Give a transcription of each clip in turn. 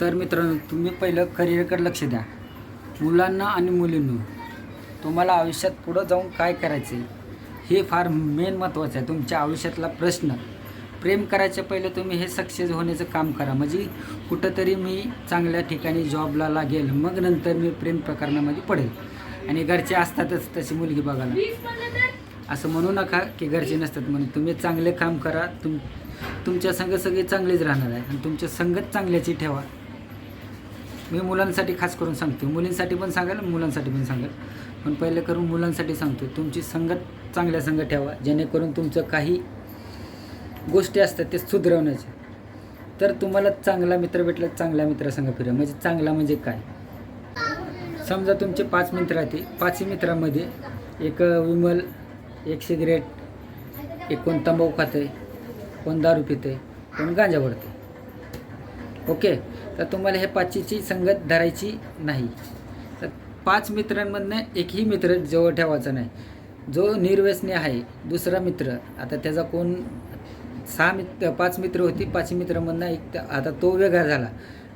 तर मित्रांनो तुम्ही पहिलं करिअरकडे लक्ष द्या. मुलांना आणि मुलींना. तुम्हाला आयुष्यात पुढं जाऊन काय करायचं आहे हे फार मेन महत्त्वाचं आहे. तुमच्या आयुष्यातला प्रश्न. प्रेम करायच्या पहिले तुम्ही हे सक्सेस होण्याचं काम करा. म्हणजे कुठंतरी मी चांगल्या ठिकाणी जॉबला लागेल मग नंतर मी प्रेम प्रकरणामध्ये पडेल. आणि घरचे असतातच तशी मुलगी बघायला. असं म्हणू नका की घरचे नसतात म्हणून. तुम्ही चांगले काम करा. तुम तुमच्या संघ सगळे चांगलेच राहणार आहे. आणि तुमच्या संगत चांगल्याची ठेवा. मी मुलांसाठी खास करून सांगतो मुलींसाठी पण सांगाल मुलांसाठी पण सांगाल. पण पहिले करून मुलांसाठी सांगतो तुमची संगत चांगल्या संग ठेवा. जेणेकरून तुमचं काही गोष्टी असतात ते सुधरवण्याचे तर तुम्हाला चांगला मित्र भेटला चांगल्या मित्रासंग फिरा. म्हणजे चांगला म्हणजे काय? समजा तुमचे पाच मित्र आहेत. पाचही मित्रामध्ये एक विमल एक सिगरेट एक कोण तंबाखू खाते कोण दारू पिते कोण गांजा भरते ओके? तर तुम्हाला हे पाचीची संगत धरायची नाही. तर पाच मित्रांमधनं एकही मित्र जवळ ठेवायचा नाही. जो निर्व्यसनी आहे दुसरा मित्र आता त्याचा कोण सहा मित्र पाच मित्र होती पाच मित्रांमधनं एक आता तो वेगळा झाला.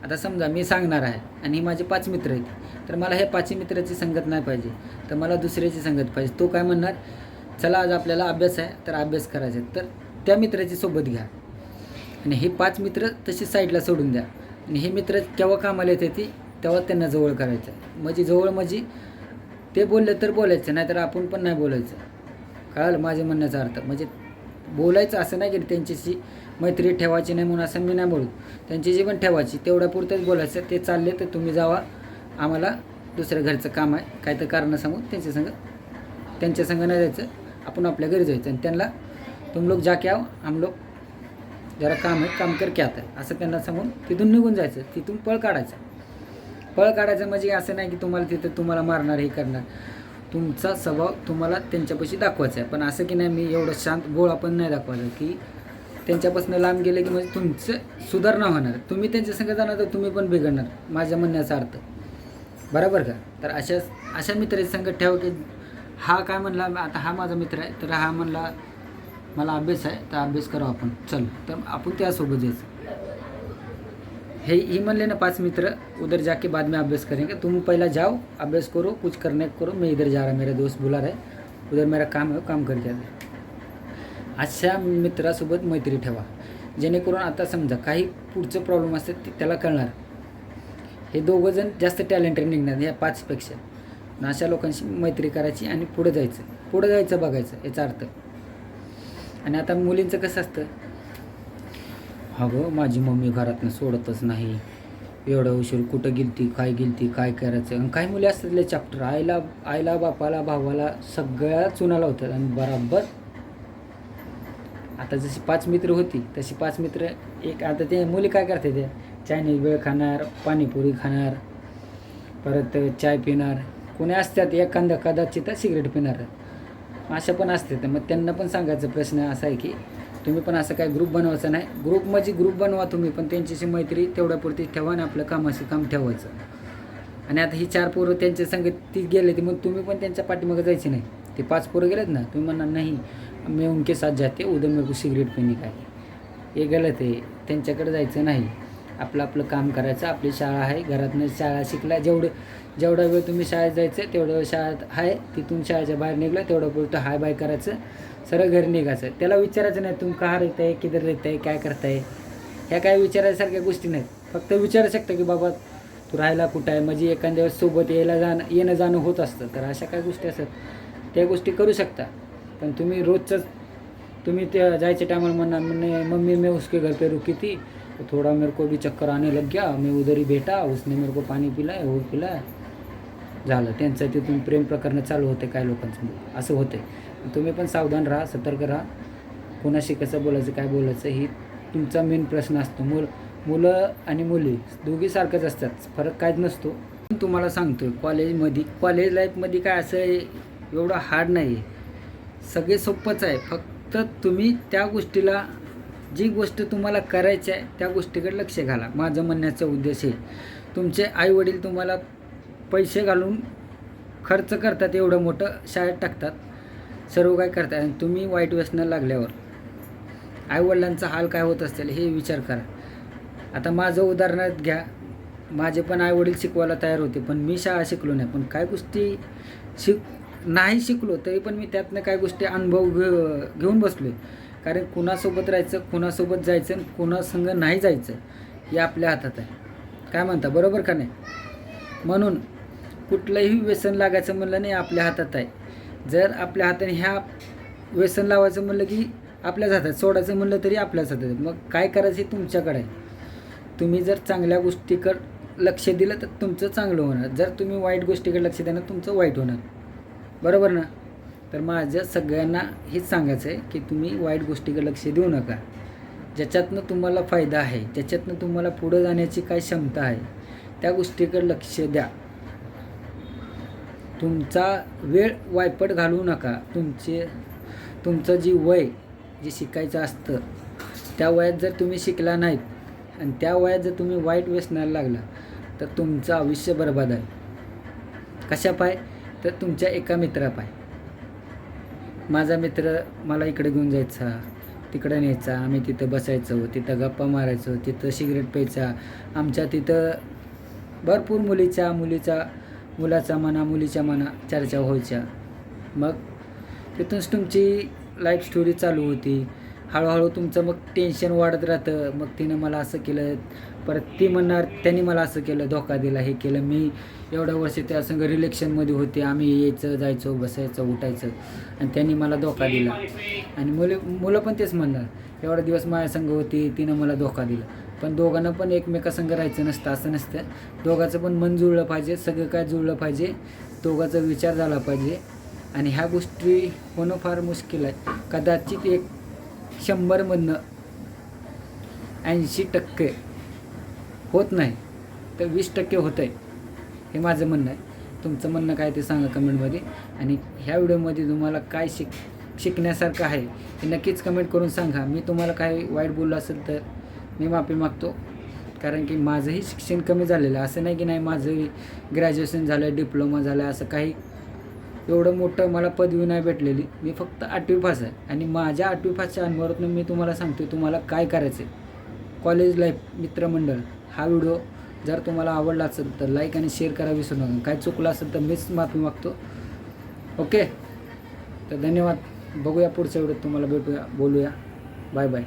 आता समजा मी सांगणार आहे आणि माझे पाच मित्र आहेत तर मला हे पाचही मित्राची संगत नाही पाहिजे. तर मला दुसऱ्याची संगत पाहिजे. तो काय म्हणणार चला आज आपल्याला अभ्यास आहे तर अभ्यास करायचा आहे. तर त्या मित्राची सोबत घ्या. आणि हे पाच मित्र तशी साईडला सोडून द्या. आणि हे मित्र केव्हा कामाला येते ती तेव्हा त्यांना जवळ करायचं. म्हणजे जवळ म्हणजे ते बोलले तर बोलायचं नाहीतर आपण पण नाही बोलायचं. कळालं माझ्या म्हणण्याचा अर्थ? म्हणजे बोलायचं असं नाही की त्यांच्याशी मैत्री ठेवायची नाही म्हणून असं मी नाही बोलू त्यांच्याशी पण ठेवायची तेवढ्या पुरतंच बोलायचं. ते चालले तर तुम्ही जावा. आम्हाला दुसऱ्या घरचं काम आहे. काय तर कारणं सांगून त्यांच्या संग त्यांच्या नाही जायचं. आपण आपल्या घरी जायचं. आणि त्यांना तुम लोक जाके आओ हम लोग जरा काम आहे काम कर की आता. असं त्यांना सांगून तिथून निघून जायचं. तिथून पळ काढायचं. पळ काढायचं म्हणजे असं नाही की तुम्हाला तिथं तुम्हाला मारणार हे करणार. तुमचा स्वभाव तुम्हाला त्यांच्यापाशी दाखवायचा आहे. पण असं की नाही मी एवढं शांत गोळा पण नाही दाखवायचं की त्यांच्यापासून लांब गेले की म्हणजे तुमचं सुधारणा होणार. तुम्ही त्यांच्या संग जाणार तर तुम्ही पण बिघडणार. माझ्या म्हणण्याचा अर्थ. बरोबर का? तर अशा अशा मित्राची संगत ठेव की हा काय म्हणला आता हा माझा मित्र आहे तर हा म्हणला मला अभ्यास आहे तर अभ्यास करू आपण. चल तर आपण त्यासोबत जायचं. हे ही म्हणले ना पाच मित्र उधर जाके बाद में अभ्यास करेंगे. तुम पहिला जाओ अभ्यास करो कुछ करने करो. मैं इधर जा रहा मेरा दोस्त बुला रहा है. उधर मेरा काम आहे काम करके आते अशा मित्रासोबत मैत्री ठेवा. जेणेकरून आता समजा काही पुढचं प्रॉब्लेम असते ते त्याला कळणार. हे दोघं जण जास्त टॅलेंटेड निघणार या पाचपेक्षा. अशा लोकांशी मैत्री करायची आणि पुढं जायचं. पुढं जायचं बघायचं याचा अर्थ. आणि आता मुलींचं कसं असतं? अगं माझी मम्मी घरातनं सोडतच नाही. एवढं उशीर कुठं गेलती काय गेलती काय करायचं? आणि काही मुली असतात चॅप्टर आईला आईला बापाला भावाला सगळ्या चुनाला होतात आणि बराबर. आता जशी पाच मित्र होती तशी पाच मित्र एक आता ते मुली काय करते ते? चायनीज वेळ खाणार पाणीपुरी खाणार परत चाय पिणार. कोणी असतात एखादा कदाचित सिगरेट पिणार. अशा पण असतात मग त्यांना पण सांगायचा प्रश्न असा आहे की तुम्ही पण असं काय ग्रुप बनवायचा नाही. ग्रुप म्हणजे ग्रुप बनवा तुम्ही पण त्यांच्याशी मैत्री तेवढ्यापुरती ठेवा आणि आपलं कामाशी काम ठेवायचं. आणि आता ही चार पोरं त्यांच्या संगत ती गेले ती मग तुम्ही पण त्यांच्या पाठीमागं जायचे नाही. ते पाच पोरं गेलेत ना तुम्ही म्हणणार नाही मी उनके साथ जाते उद्या मेरे को सिगरेट पिणे काय हे गलत आहे त्यांच्याकडे जायचं नाही. आपलं आपलं काम करायचं. आपली शाळा आहे. घरातनं शाळा शिकला. जेवढं जेवढा वेळ तुम्ही शाळेत जायचं तेवढं वेळ शाळेत आहे तिथून शाळेच्या बाहेर निघलं तेवढं पुरतं हाय बाय करायचं. सरळ घरी निघायचं. त्याला विचारायचं नाही तुम्ही का रेताय आहे किधर राहत काय करताय ह्या काय विचारायसारख्या गोष्टी नाहीत. फक्त विचारू शकता की बाबा तू राहायला कुठं आहे? म्हणजे एखाद्या वेळेस सोबत यायला जाणं येणं जाणं होत असतं. तर अशा काय गोष्टी असतात. त्या गोष्टी करू शकता. पण तुम्ही रोजचंच तुम्ही त्या जायच्या टायमाला म्हणणार म्हणे मम्मी मी उसके घर पे रुकी ती तो थोड़ा मेरे को भी चक्कर आने लग गया। मैं उधर ही बैठा उसने मेरे को पाणी पिलाय वो पिलाय। झालं त्यांचं तिथून प्रेम प्रकरणं चालू होते काय लोकांचं असं होते। तुम्ही पण सावधान राहा सतर्क राहा। कोणाशी कसं बोलायचं काय बोलायचं ही तुमचा मेन प्रश्न असतो. मुल मुलं आणि मुली दोघी सारखंच असतात. फरक काहीच नसतो. तुम्हाला सांगतो कॉलेजमध्ये कॉलेज लाईफमध्ये काय असं आहे, एवढं हार्ड नाही आहे सगळे सोपंच आहे. फक्त तुम्ही त्या गोष्टीला जी गोष्ट तुम्हाला करायची आहे त्या गोष्टीकडे लक्ष घाला. माझं म्हणण्याचा उद्देश आहे तुमचे आईवडील तुम्हाला पैसे घालून खर्च करतात एवढं मोठं शाळेत टाकतात. सर्व काय करतात आणि तुम्ही वाईट व्यसनाला लागल्यावर. आईवडिलांचा हाल काय होत असेल हे विचार करा. आता माझं उदाहरणात घ्या. माझे पण आईवडील शिकवायला तयार होते पण मी शाळा शिकलो नाही. पण काय गोष्टी शिक नाही शिकलो तरी पण मी त्यातनं काय गोष्टी अनुभव घे घेऊन बसलो आहे कारण कुणासोबत राहायचं कुणासोबत जायचं आणि कुणासंग नाही जायचं हे आपल्या हातात आहे. काय म्हणता? बरोबर का नाही? म्हणून कुठलंही व्यसन लागायचं म्हणलं नाही आपल्या हातात आहे. जर आपल्या हाताने ह्या व्यसन लावायचं म्हणलं की आपल्याच हातात सोडायचं म्हणलं तरी आपल्याच हातात मग काय करायचं हे तुमच्याकडे आहे. तुम्ही जर चांगल्या गोष्टीकडे लक्ष दिलं तर तुमचं चांगलं होणार. जर तुम्ही वाईट गोष्टीकडे लक्ष देणार तुमचं वाईट होणार. बरोबर ना? तर माझ्या सगळ्यांना हेच सांगायचं आहे की तुम्ही वाईट गोष्टीकडे लक्ष देऊ नका. ज्याच्यातनं तुम्हाला फायदा आहे ज्याच्यातनं तुम्हाला पुढं जाण्याची काय क्षमता आहे त्या गोष्टीकडे लक्ष द्या. तुमचा वेळ वायपट घालवू नका. तुमचे तुमचं जी वय जे शिकायचं असतं त्या वयात जर तुम्ही शिकला नाहीत आणि त्या वयात जर तुम्ही वाईट व्यसनाला लागला तर तुमचं आयुष्य बरबाद आहे. कशा पाय तर तुमच्या एका मित्रा पाय माझा मित्र मला इकडे घेऊन जायचा तिकडे न्यायचा आम्ही तिथं बसायचो तिथं गप्पा मारायचो तिथं सिगरेट प्यायचा. आमच्या तिथं भरपूर मुलीच्या मुलीचा मुलाचा म्हणा मुलीच्या म्हणा चर्चा व्हायच्या. मग तिथूनच तुमची लाईफ स्टोरी चालू होती. हळूहळू तुमचं मग टेन्शन वाढत राहतं. मग तिनं मला असं केलं परत ती म्हणणार त्यांनी मला असं केलं धोका दिला हे केलं. मी एवढ्या वर्ष त्या संघ रिलेक्शनमध्ये होते. आम्ही यायचं जायचो बसायचं उठायचं. आणि त्यांनी मला धोका दिला. आणि मुले मुलं पण तेच म्हणणार. एवढा दिवस माझ्या संघ होती तिनं मला धोका दिला. पण दोघांना पण एकमेकासंग राहायचं नसतं असं नसतं. दोघाचं पण मन जुळलं पाहिजे सगळं काय जुळलं पाहिजे दोघाचा विचार झाला पाहिजे. आणि ह्या गोष्टी होणं फार मुश्किल आहे. कदाचित एक शंभरमधनं ऐंशी टक्के होत नाही तर वीस टक्के होतं आहे हे माझं म्हणणं आहे. तुमचं म्हणणं काय ते सांगा कमेंटमध्ये. आणि ह्या व्हिडिओमध्ये तुम्हाला काय शिक शिकण्यासारखं आहे हे नक्कीच कमेंट करून सांगा. मी तुम्हाला काही वाईट बोललो असेल तर मी माफी मागतो. कारण की माझंही शिक्षण कमी झालेलं आहे. असं नाही की नाही माझंही ग्रॅज्युएशन झालं डिप्लोमा झालं असं काही एवढं मोठं मला पदवी नाही भेटलेली. मी फक्त आठवी पास आहे. आणि माझ्या आठवी पासच्या अनुभवातून मी तुम्हाला सांगतो तुम्हाला काय करायचं आहे कॉलेज लाईफ मित्रमंडळ हा व्हिडिओ जर तुम्हाला आवडला असेल तर लाईक आणि शेअर करा विसरू नका. काय चुकलं असेल तर मीच माफी मागतो. ओके तर धन्यवाद. बघूया पुढच्या व्हिडिओत तुम्हाला भेटूया बोलूया. Bye bye